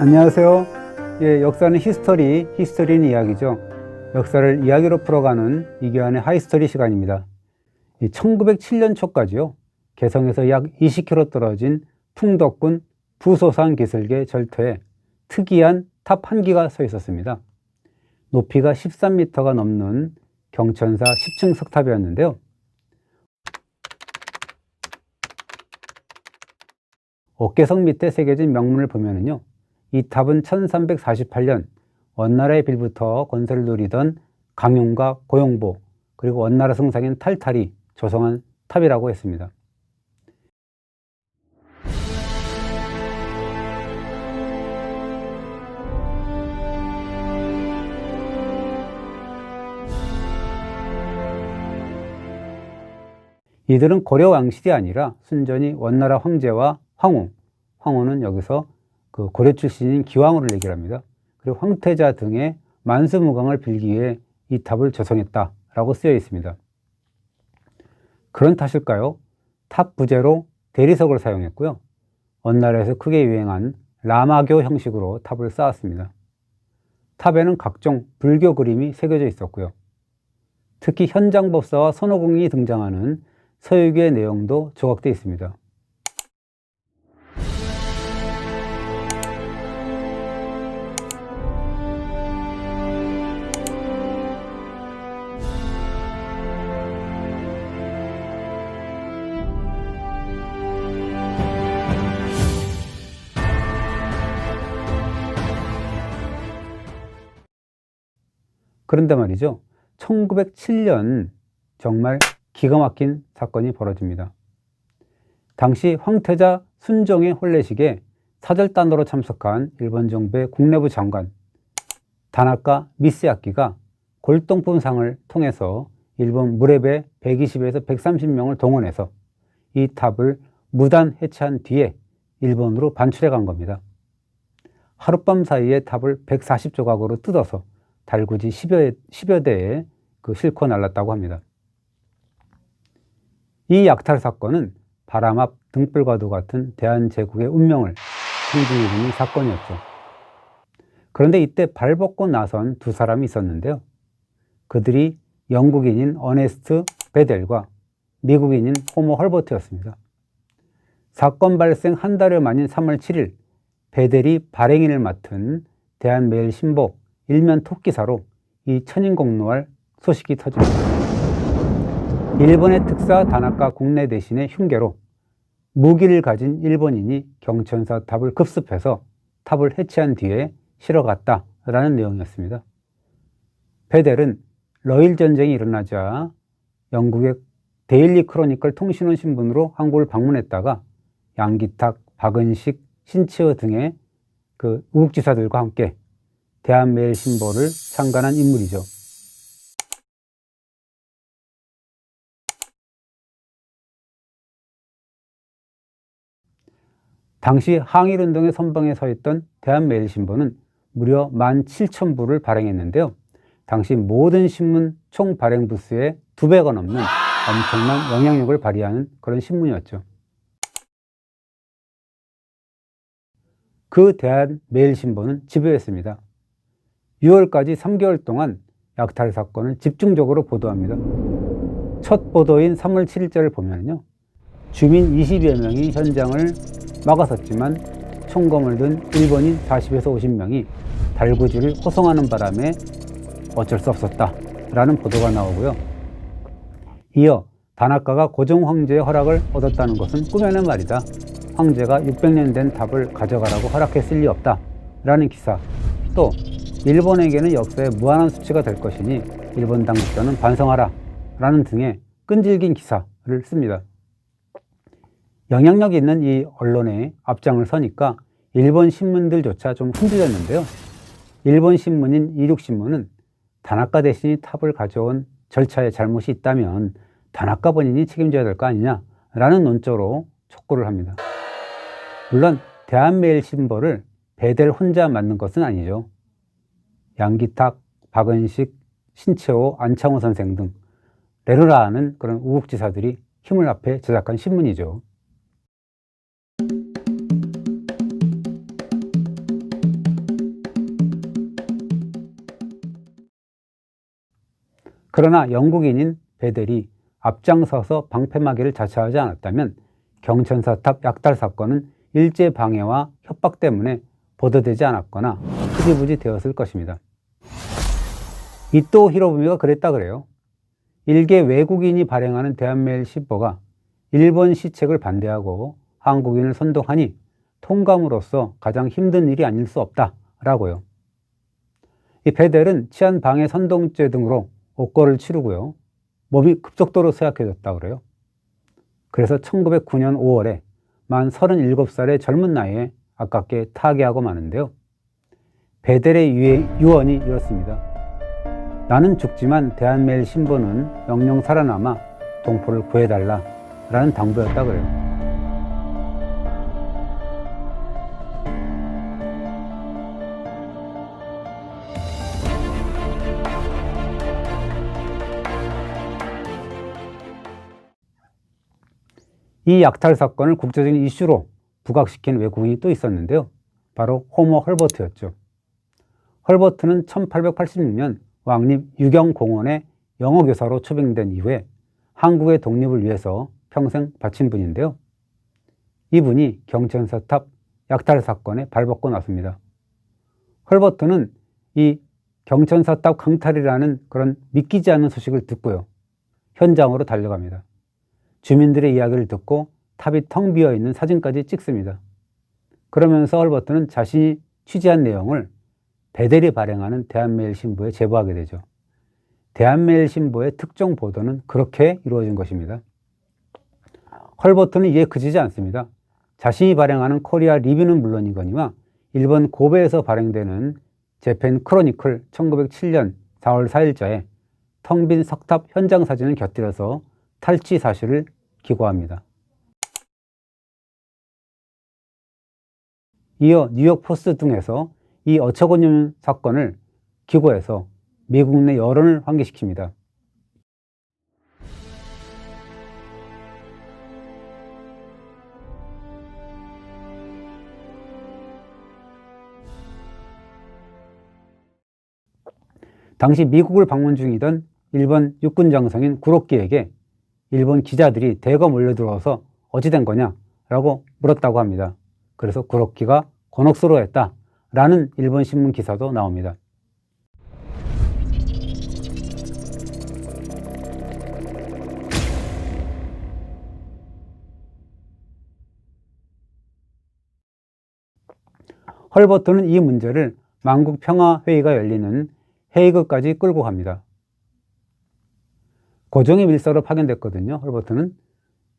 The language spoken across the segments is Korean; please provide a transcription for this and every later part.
안녕하세요. 예, 역사는 히스토리, 히스토리는 이야기죠. 역사를 이야기로 풀어가는 이기환의 하이스토리 시간입니다. 1907년 초까지요. 개성에서 약 20km 떨어진 풍덕군 부소산 기슭의 절터에 특이한 탑 한 기가 서 있었습니다. 높이가 13m가 넘는 경천사 10층 석탑이었는데요. 어깨석 밑에 새겨진 명문을 보면은요. 이 탑은 1348년 원나라의 빌부터 건설을 누리던 강용과 고용보 그리고 원나라 성상인 탈탈이 조성한 탑이라고 했습니다. 이들은 고려 왕실이 아니라 순전히 원나라 황제와 황후, 황후는 여기서 그 고려 출신인 기왕후를 얘기를 합니다. 그리고 황태자 등의 만수무강을 빌기 위해 이 탑을 조성했다라고 쓰여 있습니다. 그런 탓일까요? 탑 부재로 대리석을 사용했고요. 원나라에서 크게 유행한 라마교 형식으로 탑을 쌓았습니다. 탑에는 각종 불교 그림이 새겨져 있었고요. 특히 현장법사와 선호공이 등장하는 서유기의 내용도 조각되어 있습니다. 그런데 말이죠. 1907년 정말 기가 막힌 사건이 벌어집니다. 당시 황태자 순종의 혼례식에 사절단으로 참석한 일본 정부의 국내부 장관 다나카 미스야키가 골동품상을 통해서 일본 무렵에 120에서 130명을 동원해서 이 탑을 무단 해체한 뒤에 일본으로 반출해 간 겁니다. 하룻밤 사이에 탑을 140조각으로 뜯어서 달구지 10여, 10여 대에 그 싣고 날랐다고 합니다. 이 약탈 사건은 바람 앞 등불과도 같은 대한제국의 운명을 상징해주는 사건이었죠. 그런데 이때 발벗고 나선 두 사람이 있었는데요. 그들이 영국인인 어네스트 베델과 미국인인 호모 헐버트였습니다. 사건 발생 한 달여 만인 3월 7일 베델이 발행인을 맡은 대한매일신보 일면 톱기사로 이 천인공노할 소식이 터집니다. 일본의 특사 다나카 국내 대신의 흉계로 무기를 가진 일본인이 경천사 탑을 급습해서 탑을 해체한 뒤에 실어갔다라는 내용이었습니다. 베델은 러일 전쟁이 일어나자 영국의 데일리 크로니컬 통신원 신분으로 한국을 방문했다가 양기탁, 박은식, 신치어 등의 그 우국지사들과 함께 대한매일신보를 창간한 인물이죠. 당시 항일운동의 선봉에 서 있던 대한매일신보는 무려 17,000부를 발행했는데요. 당시 모든 신문 총 발행 부수의 두 배가 넘는 엄청난 영향력을 발휘하는 그런 신문이었죠. 그 대한 매일신보는 집요했습니다. 6월까지 3개월 동안 약탈 사건을 집중적으로 보도합니다. 첫 보도인 3월 7일자를 보면요. 주민 20여 명이 현장을 막아섰지만 총검을 든 일본인 40에서 50명이 달구지를 호송하는 바람에 어쩔 수 없었다. 라는 보도가 나오고요. 이어 다나카가 고종 황제의 허락을 얻었다는 것은 꿈에는 말이다. 황제가 600년 된 탑을 가져가라고 허락했을 리 없다. 라는 기사. 또 일본에게는 역사에 무한한 수치가 될 것이니 일본 당국자는 반성하라. 라는 등의 끈질긴 기사를 씁니다. 영향력 있는 이 언론의 앞장을 서니까 일본 신문들조차 좀 흔들렸는데요. 일본 신문인 이륙신문은 다나카 대신이 탑을 가져온 절차에 잘못이 있다면 다나카 본인이 책임져야 될 거 아니냐라는 논조로 촉구를 합니다. 물론 대한매일 신보를 베델 혼자 만든 것은 아니죠. 양기탁, 박은식, 신채호, 안창호 선생 등 레로라는 그런 우국지사들이 힘을 합해 제작한 신문이죠. 그러나 영국인인 베델이 앞장서서 방패막이를 자처하지 않았다면 경천사탑 약탈사건은 일제 방해와 협박 때문에 보도되지 않았거나 흐지부지 되었을 것입니다. 이또 히로부미가 그랬다 그래요. 일개 외국인이 발행하는 대한매일 신보가 일본 시책을 반대하고 한국인을 선동하니 통감으로서 가장 힘든 일이 아닐 수 없다라고요. 이 베델은 치안 방해 선동죄 등으로 옥거를 치르고요. 몸이 급속도로 쇠약해졌다 그래요. 그래서 1909년 5월에 만 37살의 젊은 나이에 아깝게 타계하고 마는데요. 베델의 유언이 이렇습니다. 나는 죽지만 대한매일 신보는 영영 살아남아 동포를 구해달라 라는 당부였다 그래요. 이 약탈 사건을 국제적인 이슈로 부각시킨 외국인이 또 있었는데요. 바로 호모 헐버트였죠. 헐버트는 1886년 왕립 유경공원의 영어 교사로 초빙된 이후에 한국의 독립을 위해서 평생 바친 분인데요. 이분이 경천사탑 약탈 사건에 발벗고 나섭니다. 헐버트는 이 경천사탑 강탈이라는 그런 믿기지 않는 소식을 듣고요. 현장으로 달려갑니다. 주민들의 이야기를 듣고 탑이 텅 비어 있는 사진까지 찍습니다. 그러면서 헐버트는 자신이 취재한 내용을 베델이 발행하는 대한매일 신보에 제보하게 되죠. 대한매일 신보의 특정 보도는 그렇게 이루어진 것입니다. 헐버트는 이에 그치지 않습니다. 자신이 발행하는 코리아 리뷰는 물론이거니와 일본 고베에서 발행되는 재팬 크로니클 1907년 4월 4일자에 텅 빈 석탑 현장 사진을 곁들여서 탈취 사실을 기고합니다. 이어 뉴욕 포스트 등에서 이 어처구니없는 사건을 기고해서 미국 내 여론을 환기시킵니다. 당시 미국을 방문 중이던 일본 육군 장성인 구로키에게 일본 기자들이 대거 몰려들어서 어찌 된 거냐라고 물었다고 합니다. 그래서 구로키가 곤혹스러워했다. 라는 일본 신문 기사도 나옵니다. 헐버트는 이 문제를 만국 평화 회의가 열리는 헤이그까지 끌고 갑니다. 고종의 밀서로 파견됐거든요. 헐버트는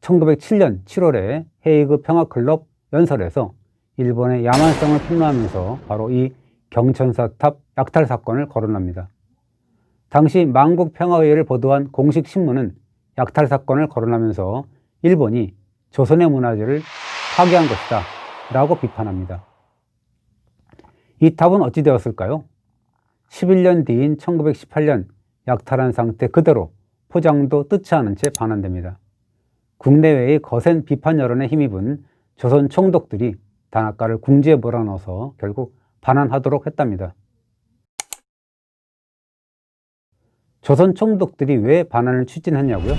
1907년 7월에 헤이그 평화 클럽 연설에서 일본의 야만성을 폭로하면서 바로 이 경천사탑 약탈 사건을 거론합니다. 당시 만국 평화회의를 보도한 공식 신문은 약탈 사건을 거론하면서 일본이 조선의 문화재를 파괴한 것이다 라고 비판합니다. 이 탑은 어찌 되었을까요? 11년 뒤인 1918년 약탈한 상태 그대로 포장도 뜯지 않은 채 반환됩니다. 국내외의 거센 비판 여론에 힘입은 조선 총독들이 단학가를 궁지에 몰아넣어서 결국 반환하도록 했답니다. 조선 총독들이 왜 반환을 추진했냐고요?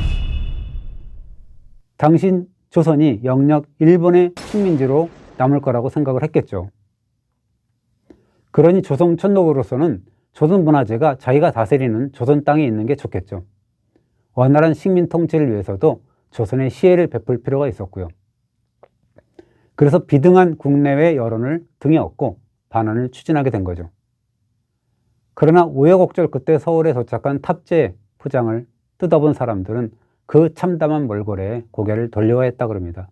당신 조선이 영역 일본의 식민지로 남을 거라고 생각을 했겠죠. 그러니 조선 총독으로서는 조선 문화재가 자기가 다스리는 조선 땅에 있는 게 좋겠죠. 원활한 식민 통치를 위해서도 조선의 시혜를 베풀 필요가 있었고요. 그래서 비등한 국내외 여론을 등에 업고 반환을 추진하게 된 거죠. 그러나 우여곡절 그때 서울에 도착한 탑재 포장을 뜯어본 사람들은 그 참담한 몰골에 고개를 돌려야 했다 그럽니다.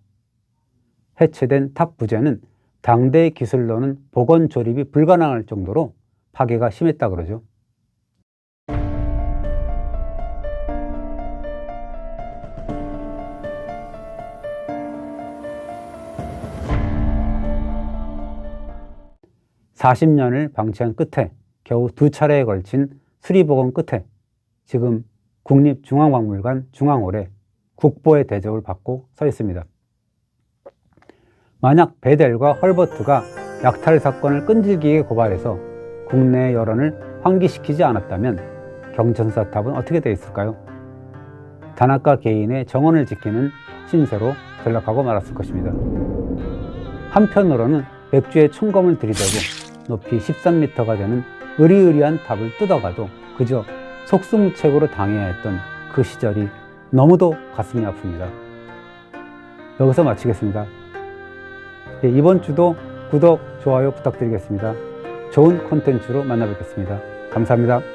해체된 탑 부재는 당대 기술로는 복원 조립이 불가능할 정도로 파괴가 심했다 그러죠. 40년을 방치한 끝에 겨우 두 차례에 걸친 수리복원 끝에 지금 국립중앙박물관 중앙홀에 국보의 대접을 받고 서 있습니다. 만약 베델과 헐버트가 약탈 사건을 끈질기게 고발해서 국내 여론을 환기시키지 않았다면 경천사 탑은 어떻게 되어 있을까요? 단학가 개인의 정원을 지키는 신세로 전락하고 말았을 것입니다. 한편으로는 백주의 총검을 들이대고 높이 13m가 되는 으리으리한 탑을 뜯어가도 그저 속수무책으로 당해야 했던 그 시절이 너무도 가슴이 아픕니다. 여기서 마치겠습니다. 예, 이번 주도 구독, 좋아요 부탁드리겠습니다. 좋은 콘텐츠로 만나 뵙겠습니다. 감사합니다.